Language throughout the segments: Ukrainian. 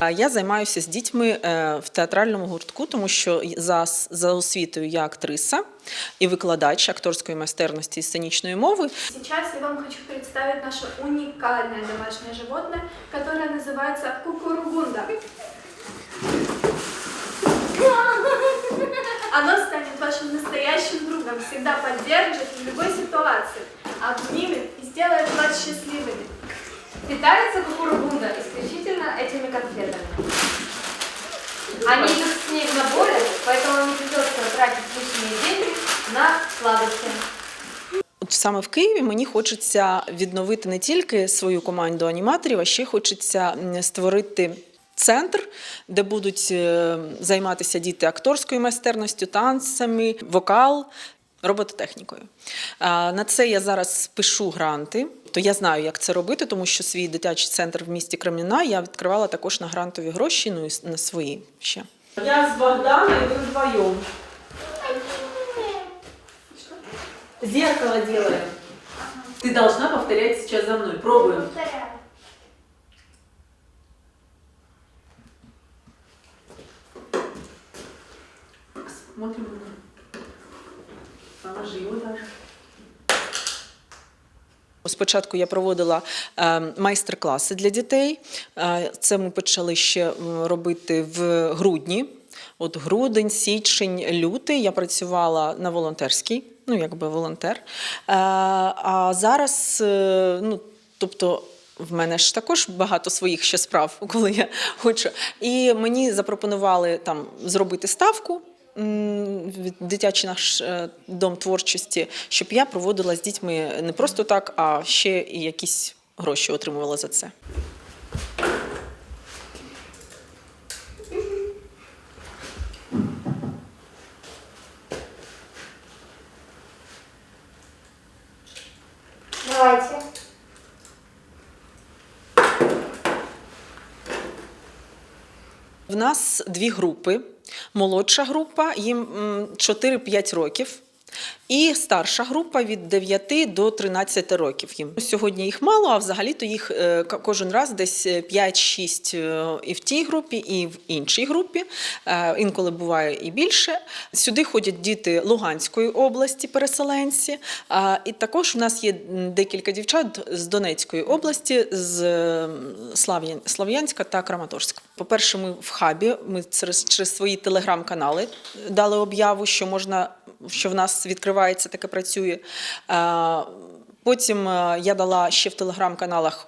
Я займаюся з дітьми е, в театральному гуртку, тому що за, за освітою я актриса і викладач акторської майстерності і сценічної мови. Сейчас я вам хочу представить наше уникальное домашнее животное, которое называется кукуругунда. Оно станет вашим настоящим другом, всегда поддержит саме в Києві мені хочеться відновити не тільки свою команду аніматорів, а ще хочеться створити. Центр, де будуть е, займатися діти акторською майстерністю, танцями, вокал, робототехнікою. На це я зараз пишу гранти. То я знаю, як це робити, тому що свій дитячий центр в місті Креміна я відкривала також на грантові гроші, ну і на свої ще. Я з Богданом, ви вдвоєм. Зеркало делаем. Ты должна повторять сейчас за мной. Пробуем. Смотрим. Положи его даже. Спочатку я проводила е, майстер-класи для дітей. Е, Це ми почали ще робити в грудні. От грудень, січень, лютий я працювала на волонтерській, ну якби волонтер. Е, А зараз, е, ну тобто. В мене ж також багато своїх ще справ, коли я хочу. І мені запропонували там зробити ставку від- дитячий наш е, дом творчості, щоб я проводила з дітьми не просто так, а ще і якісь гроші отримувала за це. В нас дві групи. Молодша група, їм м, 4-5 років. І старша група від 9 до 13 років їм. Сьогодні їх мало, а взагалі-то їх е, кожен раз десь 5-6 е, і в тій групі, і в іншій групі. Е, Інколи буває і більше. Сюди ходять діти Луганської області, переселенці. І також у нас є декілька дівчат з Донецької області, з Слав'янська та Краматорська. По-перше, ми в хабі, ми через, через свої телеграм-канали дали об'яву, що можна, що в нас відкривається, таке працює. Потім е, я дала ще в телеграм-каналах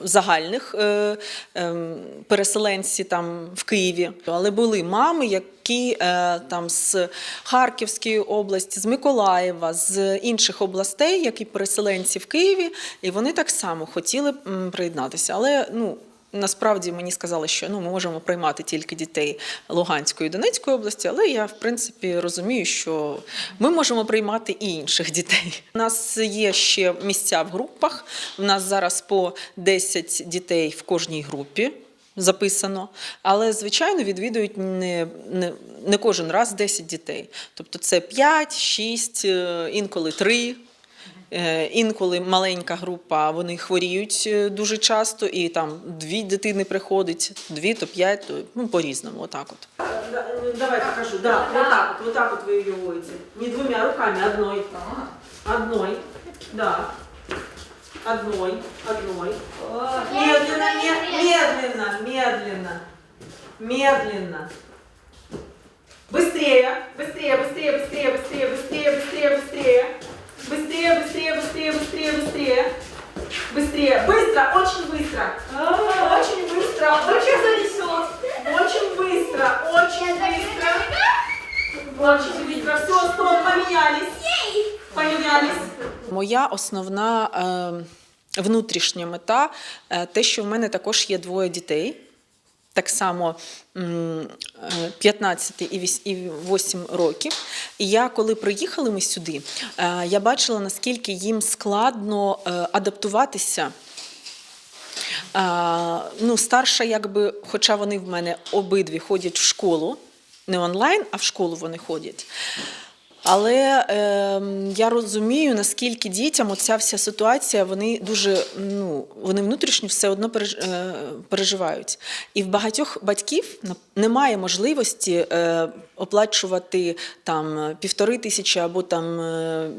загальних е, ем, переселенці там в Києві. Але були мами, які е, там з Харківської області, з Миколаєва, з інших областей, які переселенці в Києві, і вони так само хотіли приєднатися. Але ну. Насправді мені сказали, що ну ми можемо приймати тільки дітей Луганської і Донецької області, але я в принципі розумію, що ми можемо приймати і інших дітей. У нас є ще місця в групах. У нас зараз по 10 дітей в кожній групі. Записано, але звичайно відвідують не, не, не кожен раз 10 дітей. Тобто це 5, 6, е, інколи 3. Е, Інколи маленька група, вони хворіють е, дуже часто, і там дві дитини приходить, дві то п'ять, то ну, по-різному. Отак от. Давай покажу. Да, вот так вот, вот так вот вы ее водите. Не двумя руками, одной. Одной. Да. Одной, одной. Медленно, ме- медленно, медленно. Медленно. Быстрее, быстрее, быстрее, быстрее, быстрее, быстрее, быстрее, быстрее. Быстрее, быстрее, быстрее, быстрее, быстрее. Быстрее, быстро, очень быстро. Очень быстро, очень занесет. Очень быстро, очень быстро. Очень быстро. Все, стоп, поменялись. Поменялись. Моя основна е, внутрішня мета е, те, що в мене також є двоє дітей. Так само м, е, 15 і 8 років. І я, коли приїхали ми сюди, е, я бачила, наскільки їм складно е, адаптуватися. Ну, старша, якби, хоча вони в мене обидві ходять в школу, не онлайн, а в школу вони ходять. Але е, я розумію, наскільки дітям оця вся ситуація, вони дуже ну, вони внутрішньо все одно е, переживають. І в багатьох батьків немає можливості е, оплачувати там півтори тисячі або там е,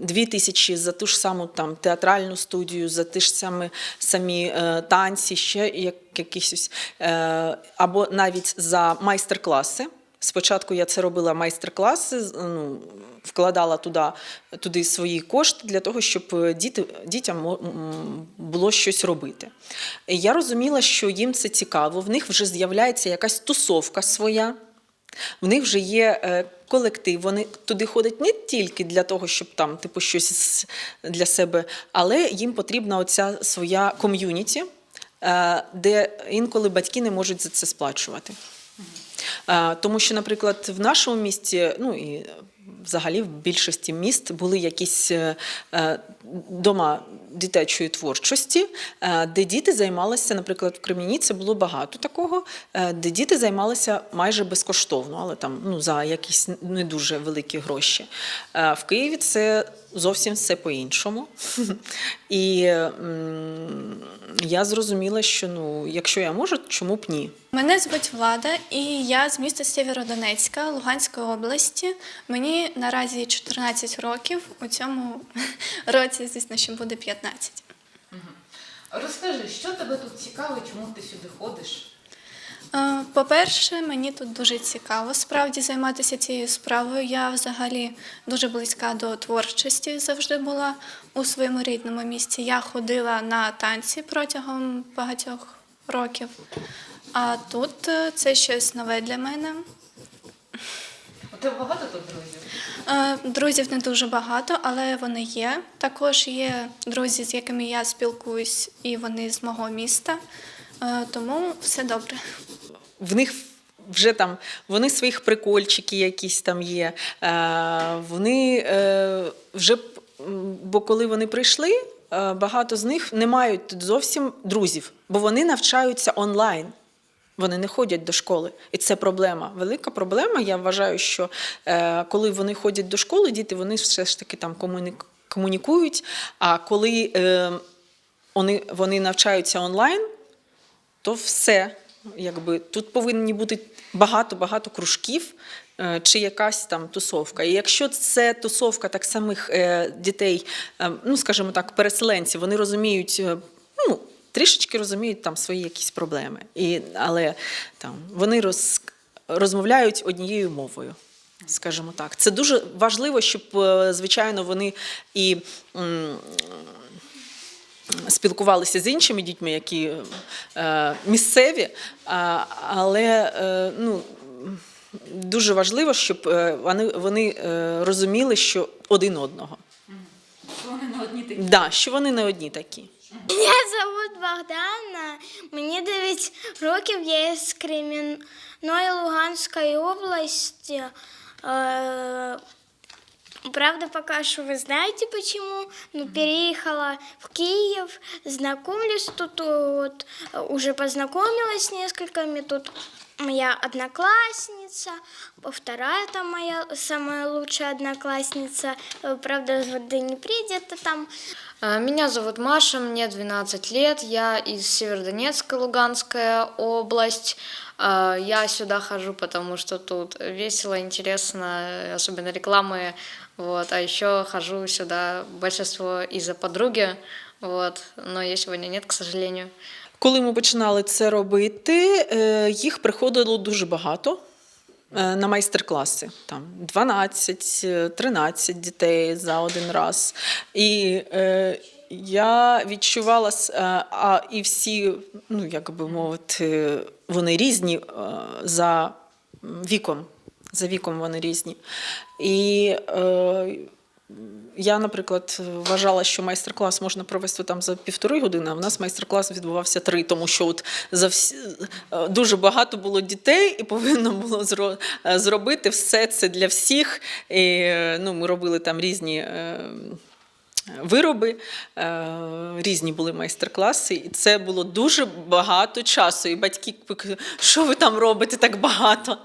дві тисячі за ту ж саму там театральну студію, за ті ж самі, самі е, танці, ще як, якісь е, або навіть за майстер-класи. Спочатку я це робила майстер-класи, ну, вкладала туди, туди свої кошти для того, щоб е, діти, дітям було щось робити. Я розуміла, що їм це цікаво, в них вже з'являється якась тусовка своя. В них вже є е, колектив, вони туди ходять не тільки для того, щоб там типу щось для себе, але їм потрібна оця своя ком'юніті, е, де інколи батьки не можуть за це сплачувати. Е, Тому що, наприклад, в нашому місті, ну і взагалі в більшості міст були якісь е, е, дома дитячої творчості, де діти займалися, наприклад, в Креміні це було багато такого, де діти займалися майже безкоштовно, але там ну, за якісь не дуже великі гроші. В Києві це зовсім все по-іншому. І я зрозуміла, що ну, якщо я можу, чому б ні? Мене звуть Влада, і я з міста Сєвєродонецька, Луганської області. Мені наразі 14 років. У цьому році, звісно, ще буде 15. Розкажи, що тебе тут цікаво, чому ти сюди ходиш? Е, По-перше, мені тут дуже цікаво справді займатися цією справою. Я взагалі дуже близька до творчості завжди була у своєму рідному місті. Я ходила на танці протягом багатьох років. А тут е, це щось нове для мене. У тебе багато тут друзів? Е, Друзів не дуже багато, але вони є. Також є друзі, з якими я спілкуюсь, і вони з мого міста. Тому все добре. В них вже там вони своїх прикольчики якісь там є. Е, вони е, вже бо коли вони прийшли, е, багато з них не мають тут зовсім друзів, бо вони навчаються онлайн. Вони не ходять до школи, і це проблема. Велика проблема. Я вважаю, що е, коли вони ходять до школи, діти вони все ж таки там комуні- комунікують. А коли е, вони, вони навчаються онлайн, то все. Якби тут повинні бути багато-багато кружків е, чи якась там тусовка. І якщо це тусовка так самих е, дітей, е, ну скажімо так, переселенців, вони розуміють, ну, трішечки розуміють там свої якісь проблеми. І, але там вони роз, розмовляють однією мовою. Скажімо так, це дуже важливо, щоб звичайно вони і спілкувалися з іншими дітьми, які е, місцеві, але е, ну, дуже важливо, щоб е, вони, вони розуміли, що один одного. Що вони на одні такі? Да, що вони не одні такі. Мене зовут Богдана, мені 9 років, я з Кремінної Луганської області. Правда, пока что вы знаете почему. Ну, переехала в Киев, знакомлюсь тут, вот, уже познакомилась с несколькими. Тут моя одноклассница, вторая там моя самая лучшая одноклассница, э, правда, в Днепре где-то там. Меня зовут Маша, мне 12 лет, я из Северодонецка, Луганская область. Я сюда хожу, потому что тут весело, интересно, особенно рекламы. Вот. А еще хожу сюда большинство из-за подруги, вот. но ее сегодня нет, к сожалению. Коли ми починали це робити, е, їх приходило дуже багато на майстер-класи. Там 12, е, 13 дітей за один раз. І е, я відчувала, е, а і всі, ну як би мовити, вони різні е, за віком. За віком вони різні. І е, я, наприклад, вважала, що майстер-клас можна провести там за півтори години, а в нас майстер-клас відбувався три, тому що от за всі, е, дуже багато було дітей, і повинно було е, зробити все це для всіх. І, е, ну, ми робили там різні. Вироби різні були майстер-класи, і це було дуже багато часу. І батьки, що ви там робите так багато?